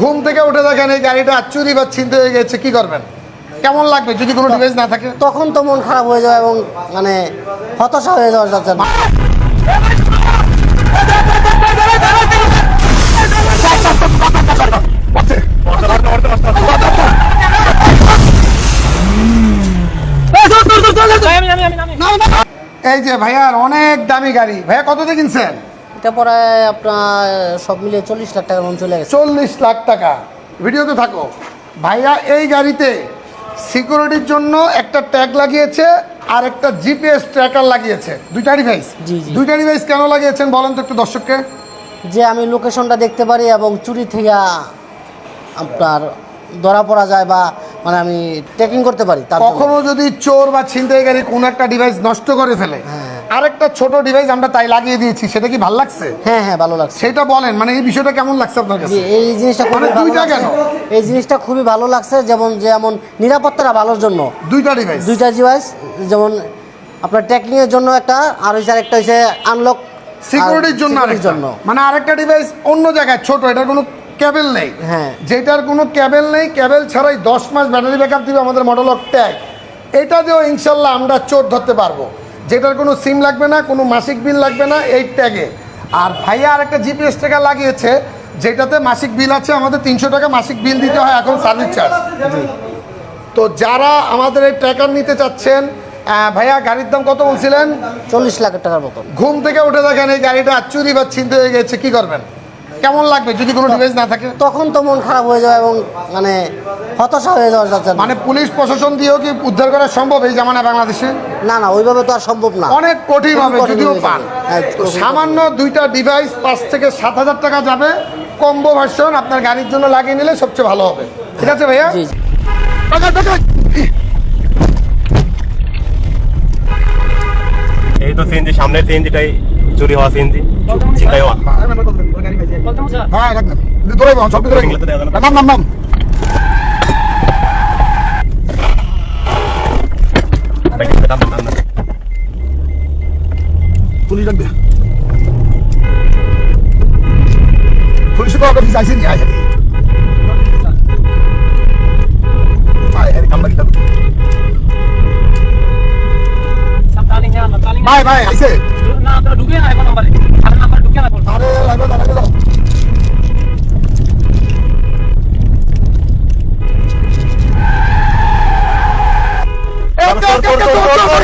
ঘুম থেকে উঠে দেখেন এই গাড়িটা চুরি বা ছিনতে হয়ে গেছে কি করবেন? কেমন লাগবে যদি কোনো ডিভাইস না থাকে? তখন তো মন খারাপ হয়ে যাবে এবং মানে হতাশা হয়ে যাওয়া যাচ্ছে এই যে ভাইয়ার অনেক দামি গাড়ি। ভাইয়া কত দিয়ে কিনছেন? এটা পরে আপনার সব মিলিয়ে চল্লিশ লাখ টাকার মন চলে গেছে চল্লিশ লাখ টাকা ভিডিওতে থাকো ভাইয়া এই গাড়িতে সিকিউরিটির জন্য একটা ট্যাগ লাগিয়েছে আর একটা জিপিএস ট্র্যাকার লাগিয়েছে দুইটা ডিভাইস জি, জি। দুইটা ডিভাইস কেন লাগিয়েছেন বলেন তো একটু দর্শককে যে আমি লোকেশনটা দেখতে পারি এবং চুরি থেকে আপনার ধরা পড়া যায় বা মানে আমি ট্রেকিং করতে পারি। কখনো যদি চোর বা ছিনতাই গাড়ি কোনো একটা ডিভাইস নষ্ট করে ফেলে হ্যাঁ। আরেকটা ছোট ডিভাইস আমরা তাই লাগিয়ে দিয়েছি সেটা কি ভালো লাগছে? হ্যাঁ হ্যাঁ ভালো লাগছে। সেটা বলেন মানে এই বিষয়টা কেমন লাগছে আপনার কাছে? এই জিনিসটা মানে দুইটা কেন? এই জিনিসটা খুবই ভালো লাগছে যেমন যেমন নিরাপত্তাটা ভালোর জন্য। দুইটা ডিভাইস দুইটা ডিভাইস যেমন আপনার ট্রেকিং এর জন্য একটা আর হইছে আরেকটা হইছে আনলক সিকিউরিটির জন্য আরেকটা। জন্য। মানে আরেকটা ডিভাইস অন্য জায়গায় ছোট এটা কোনো কেবল নেই। হ্যাঁ। যেটার কোনো কেবল নেই কেবল ছাড়াই দশ মাস ব্যাটারি ব্যাকআপ দিবে আমাদের মডেল অফ ট্যাগ এটা দিয়েও ইনশাল্লাহ আমরা চোর ধরতে পারব। যেটার কোনো সিম লাগবে না কোনো মাসিক বিল লাগবে না এই ট্যাগে আর ভাইয়া আর একটা জিপিএস টাকা লাগিয়েছে যেটাতে মাসিক বিল আছে আমাদের তিনশো টাকা মাসিক বিল দিতে হয় এখন সার্ভিস চার্জ তো যারা আমাদের এই ট্র্যাকার নিতে চাচ্ছেন ভাইয়া গাড়ির দাম কত বলছিলেন? চল্লিশ লাখ টাকার মতন। ঘুম থেকে উঠে দেখেন এই গাড়িটা চুরি বা ছিনতে হয়ে গেছে কি করবেন? কেমন লাগবে যদি কোনো ডিভাইস না থাকে? তখন তো মন খারাপ হয়ে যাবে এবং মানে হতাশা হয়ে যাওয়া যাচ্ছে মানে পুলিশ প্রশাসন দিয়েও কি উদ্ধার করা সম্ভব এই জামানা বাংলাদেশে? না না ওইভাবে তো আর সম্ভব না। অনেক কঠিন হবে যদিও পান। হ্যাঁ। সামান্য দুইটা ডিভাইস পাঁচ থেকে সাত হাজার টাকা যাবে কম্বো ভার্সন আপনার গাড়ির জন্য লাগিয়ে নিলে সবচেয়ে ভালো হবে। ঠিক আছে ভাইয়া। এই তো সিএনজি সামনের সিএনজিটাই চুরি হওয়া সিএনজি চিন্তাই হওয়া। হ্যাঁ রাখবেন ধরে সব ধরে না। নাম নাম নাম। পুলিশ রাখবে পুলিশ তো আগে চাইছেন আয় আয় আয় আয় কাম লাগি ভাই ভাই আইছে। আরে লাগবে লাগবে লাগবে আমলেন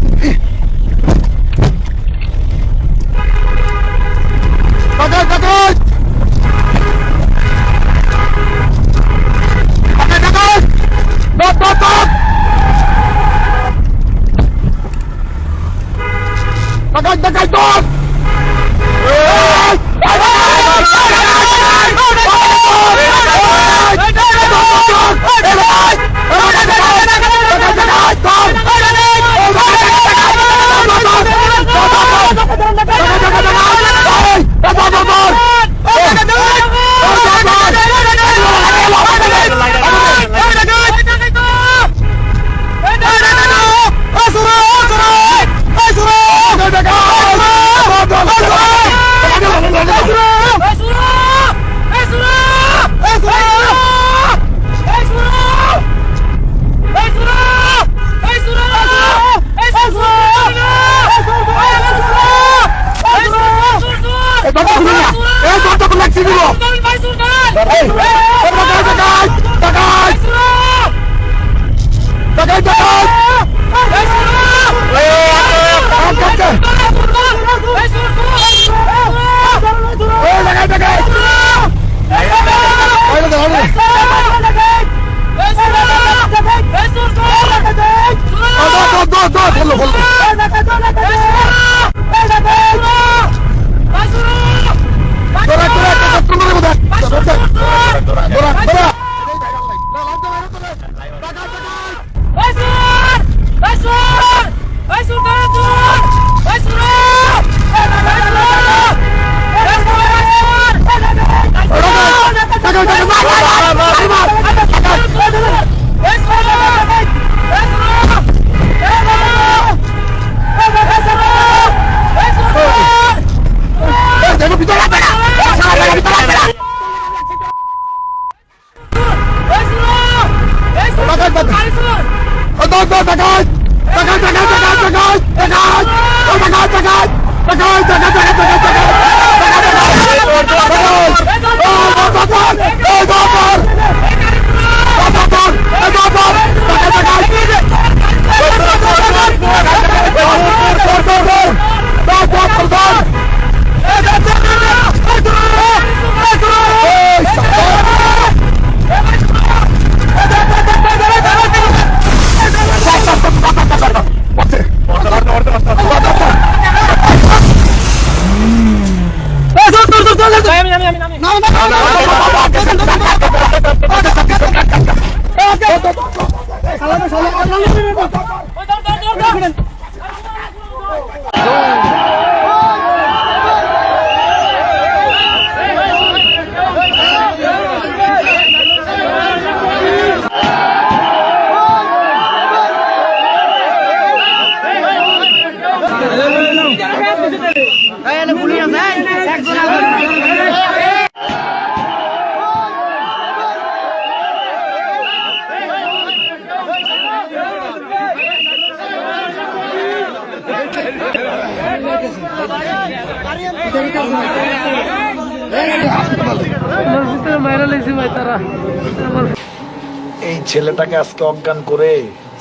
এই ছেলেটাকে আজকে অজ্ঞান করে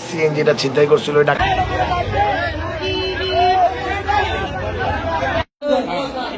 সিএনজিটা ছিনতাই করছিল এটা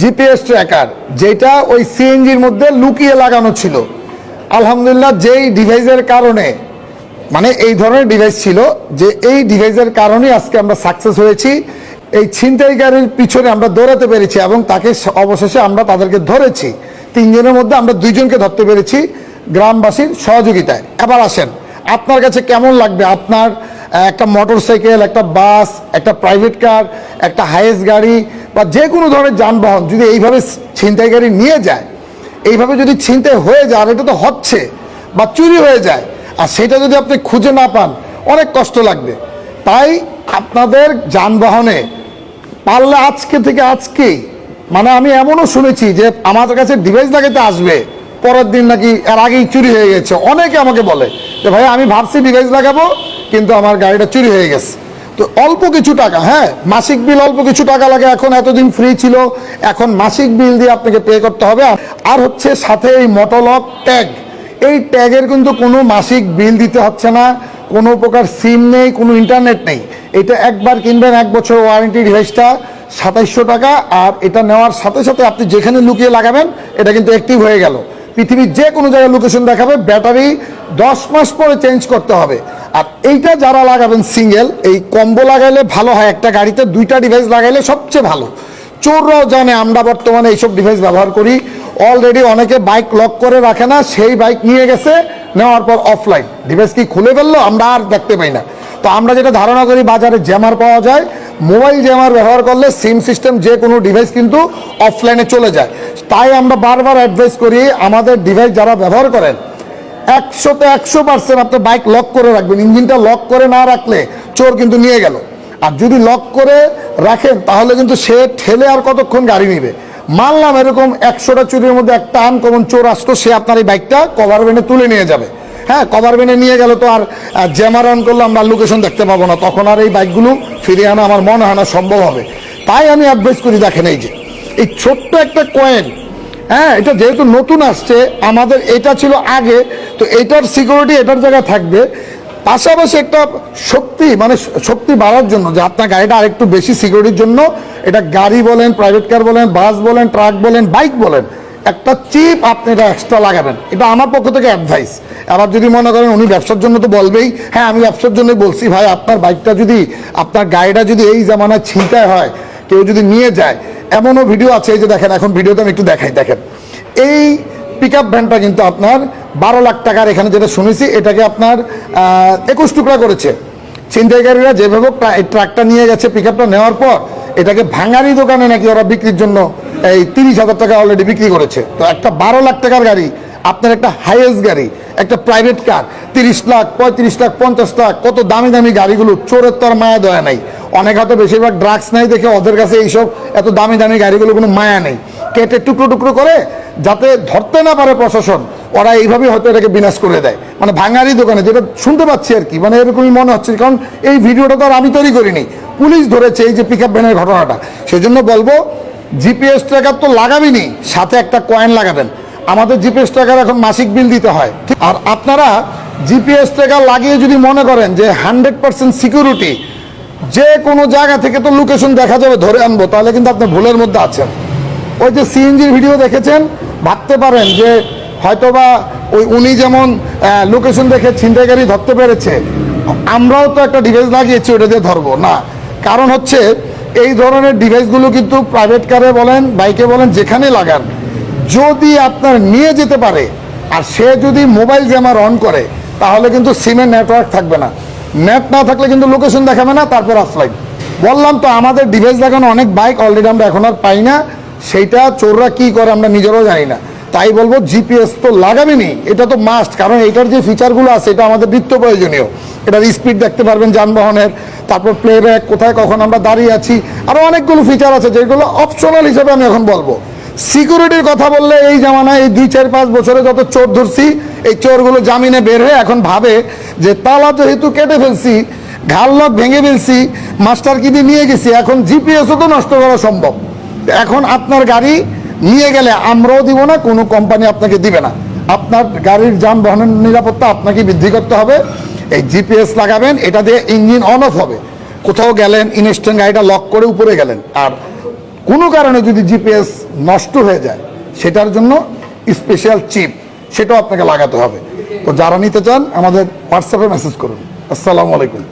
জিপিএস ট্র্যাকার, যেটা ওই সিএনজির মধ্যে লুকিয়ে লাগানো ছিল। আলহামদুলিল্লাহ, যেই ডিভাইসের কারণে মানে এই ধরনের ডিভাইস ছিল, যে এই ডিভাইসের কারণে আজকে আমরা সাকসেস হয়েছি। এই ছিনতাইকারীর পিছনে আমরা দৌড়াতে পেরেছি এবং তাকে অবশেষে আমরা তাদেরকে ধরেছি। তিনজনের মধ্যে আমরা দুইজনকে ধরতে পেরেছি গ্রামবাসীর সহযোগিতায়। এবার আসেন, আপনার কাছে কেমন লাগবে? আপনার একটা মোটর সাইকেল একটা বাস একটা প্রাইভেট কার একটা হাইয়েস্ট গাড়ি বা যে কোনো ধরনের যানবাহন যদি এইভাবে ছিনতাই গাড়ি নিয়ে যায়, এইভাবে যদি ছিনতাই হয়ে যায় এটা তো হচ্ছে বা চুরি হয়ে যায়, আর সেটা যদি আপনি খুঁজে না পান, অনেক কষ্ট লাগবে। তাই আপনাদের যানবাহনে পারলে আজকে থেকে আজকেই মানে আমি এমনও শুনেছি যে আমাদের কাছে ডিভাইস লাগাতে আসবে, পরের দিন নাকি এর আগেই চুরি হয়ে গেছে। অনেকে আমাকে বলে যে, ভাই, আমি ভাবছি ডিভাইস লাগাবো কিন্তু আমার গাড়িটা চুরি হয়ে গেছে। তো অল্প কিছু টাকা হ্যাঁ মাসিক বিল অল্প কিছু টাকা লাগে, এখন এতদিন ফ্রি ছিল, এখন মাসিক বিল দিয়ে আপনাকে পে করতে হবে। আর হচ্ছে সাথে এই মোটোলক ট্যাগ এই ট্যাগের কিন্তু কোনো মাসিক বিল দিতে হচ্ছে না, কোনো প্রকার সিম নেই, কোনো ইন্টারনেট নেই। এটা একবার কিনবেন, এক বছর ওয়ারেন্টি ডিভাইসটা সাতাইশশো টাকা, আর এটা নেওয়ার সাথে সাথে আপনি যেখানে লুকিয়ে লাগাবেন, এটা কিন্তু অ্যাক্টিভ হয়ে গেল। পৃথিবীর যে কোনো জায়গায় লোকেশন দেখাবে ব্যাটারি দশ মাস পরে চেঞ্জ করতে হবে। আর এইটা যারা লাগাবেন সিঙ্গেল, এই কম্বো লাগাইলে ভালো হয়। একটা গাড়িতে দুইটা ডিভাইস লাগাইলে সবচেয়ে ভালো। চোররাও জানে, আমরা বর্তমানে এইসব ডিভাইস ব্যবহার করি। অলরেডি অনেকে বাইক লক করে রাখে না, সেই বাইক নিয়ে গেছে, নেওয়ার পর অফলাইন ডিভাইস কি খুলে ফেলল, আমরা আর দেখতে পাই না। তো আমরা যেটা ধারণা করি, বাজারে জ্যামার পাওয়া যায়। মোবাইল জ্যামার ব্যবহার করলে সিম সিস্টেম যে কোনো ডিভাইস কিন্তু অফলাইনে চলে যায়। তাই আমরা বারবার অ্যাডভাইস করি, আমাদের ডিভাইস যারা ব্যবহার করেন একশোতে একশো পার্সেন্ট আপনি বাইক লক করে রাখবেন, ইঞ্জিনটা লক করে না রাখলে চোর কিন্তু নিয়ে গেল। আর যদি লক করে রাখেন, তাহলে কিন্তু সে ঠেলে আর কতক্ষণ গাড়ি নিবে? মানলাম এরকম একশোটা চুরির মধ্যে একটা আনকমন চোর আসতো, সে আপনার এই বাইকটা কভার ভ্যানে তুলে নিয়ে যাবে। হ্যাঁ কভার ভ্যানে নিয়ে গেল তো আর জ্যামার অন করলে আমরা লোকেশন দেখতে পাবো না। তখন আর এই বাইকগুলো ফিরিয়ে আনা আমার মনে হয় না সম্ভব হবে। তাই আমি অ্যাডভাইস করি, দেখেন এই যে, এই ছোট্ট একটা কয়েন হ্যাঁ এটা যেহেতু নতুন আসছে, আমাদের এটা ছিল আগে, তো এটার সিকিউরিটি এটার জায়গায় থাকবে। পাশাপাশি একটা শক্তি মানে শক্তি বাড়ার জন্য, যে আপনার গাড়িটা আরেকটু বেশি সিকিউরিটির জন্য, এটা গাড়ি বলেন প্রাইভেট কার বলেন বাস বলেন ট্রাক বলেন বাইক বলেন, একটা চিপ আপনি এটা এক্সট্রা লাগাবেন। এটা আমার পক্ষ থেকে অ্যাডভাইস আবার যদি মনে করেন উনি ব্যবসার জন্য তো বলবেই হ্যাঁ আমি ব্যবসার জন্যই বলছি ভাই, আপনার বাইকটা যদি, আপনার গাড়িটা যদি এই জামানায় ছিনতাই হয়, কেউ যদি নিয়ে যায় এমনও ভিডিও আছে, এই যে দেখেন, এখন ভিডিওতে আমি একটু দেখাই, দেখেন। এই পিক আপ ভ্যানটা কিন্তু আপনার বারো লাখ টাকার, এখানে যেটা শুনেছি, এটাকে আপনার একুশ টুকরা করেছে। ছিনতাইকারীরা যেভাবে ট্রাকটা নিয়ে গেছে পিক আপটা নেওয়ার পর, এটাকে ভাঙারি দোকানে নাকি ওরা বিক্রির জন্য এই তিরিশ হাজার টাকা অলরেডি বিক্রি করেছে। তো একটা বারো লাখ টাকার গাড়ি, আপনার একটা হাইয়েস্ট গাড়ি, একটা প্রাইভেট কার তিরিশ লাখ, পঁয়ত্রিশ লাখ, পঞ্চাশ লাখ, কত দামি দামি গাড়িগুলো, চোরের তো আর মায়া দয়া নাই। অনেক হয়তো বেশিরভাগ ড্রাগস নাই দেখে ওদের কাছে এইসব এত দামি দামি গাড়িগুলো কোনো মায়া নেই। কেটে টুকরো টুকরো করে যাতে ধরতে না পারে প্রশাসন, ওরা এইভাবে হয়তো এটাকে বিনাশ করে দেয়। মানে ভাঙারি দোকানে যেটা শুনতে পাচ্ছি আর কি মানে এরকমই মনে হচ্ছে, কারণ এই ভিডিওটা তো আর আমি তৈরি করিনি। পুলিশ ধরেছে এই যে পিক আপ ভ্যানের ঘটনাটা। সেজন্য বলব জিপিএস ট্র্যাকার তো লাগাবেনই সাথে একটা কয়েন লাগাবেন। আমাদের জিপিএস ট্র্যাকার এখন মাসিক বিল দিতে হয়। আর আপনারা জিপিএস ট্র্যাকার লাগিয়ে যদি মনে করেন যে হান্ড্রেড পার্সেন্ট সিকিউরিটি যে কোনো জায়গা থেকে তো লোকেশন দেখা যাবে, ধরে আনব, তাহলে কিন্তু আপনি ভুলের মধ্যে আছেন। ওই যে সিএনজির ভিডিও দেখেছেন? ভাবতে পারেন যে হয়তোবা ওই উনি যেমন লোকেশন দেখে ছিনতাইকারী ধরতে পেরেছে, আমরাও তো একটা ডিভাইস লাগিয়েছি, ওটা দিয়ে ধরবো। না, কারণ হচ্ছে এই ধরনের ডিভাইসগুলো কিন্তু প্রাইভেট কারে বলেন বাইকে বলেন, যেখানে লাগান, যদি আপনার নিয়ে যেতে পারে, আর সে যদি মোবাইল জ্যামার অন করে, তাহলে কিন্তু সিমের নেটওয়ার্ক থাকবে না। নেট না থাকলে কিন্তু লোকেশন দেখাবে না, তারপর অফলাইন বললাম তো, আমাদের ডিভাইস লাগানো অনেক বাইক অলরেডি আমরা এখন আর পাই না। সেইটা চোররা কি করে আমরা নিজেরাও জানি না। তাই বলব জিপিএস তো লাগাবেনি এটা তো মাস্ট কারণ এটার যে ফিচারগুলো আছে, এটা আমাদের নিত্য প্রয়োজনীয়। এটার স্পিড দেখতে পারবেন যানবাহনের, তারপর প্লে ব্যাক কোথায় কখন আমরা দাঁড়িয়ে আছি। আরও অনেকগুলো ফিচার আছে, যেগুলো অপশনাল হিসেবে আমি এখন বলব। সিকিউরিটির কথা বললে এই জামানায় এই দুই চার পাঁচ বছরে যত চোর ধরছি এই চোরগুলো জামিনে বের হয়ে এখন ভাবে যে তালা যেহেতু কেটে ফেলছি, ঘাল লক ভেঙে ফেলছি, মাস্টার কি দিয়ে নিয়ে গেছি, এখন জিপিএসও তো নষ্ট করা সম্ভব। এখন আপনার গাড়ি নিয়ে গেলে আমরাও দিব না, কোনো কোম্পানি আপনাকে দিবে না। আপনার গাড়ির যানবাহনের নিরাপত্তা আপনাকে বৃদ্ধি করতে হবে। এই জিপিএস লাগাবেন, এটা দিয়ে ইঞ্জিন অন অফ হবে। কোথাও গেলেন ইনস্ট্যান্ট গাড়িটা লক করে উপরে গেলেন। আর কোনো কারণে যদি জিপিএস নষ্ট হয়ে যায়, সেটার জন্য স্পেশাল চিপ সেটাও আপনাকে লাগাতে হবে। তো যারা নিতে চান আমাদের হোয়াটসঅ্যাপে মেসেজ করুন। আসসালামু আলাইকুম।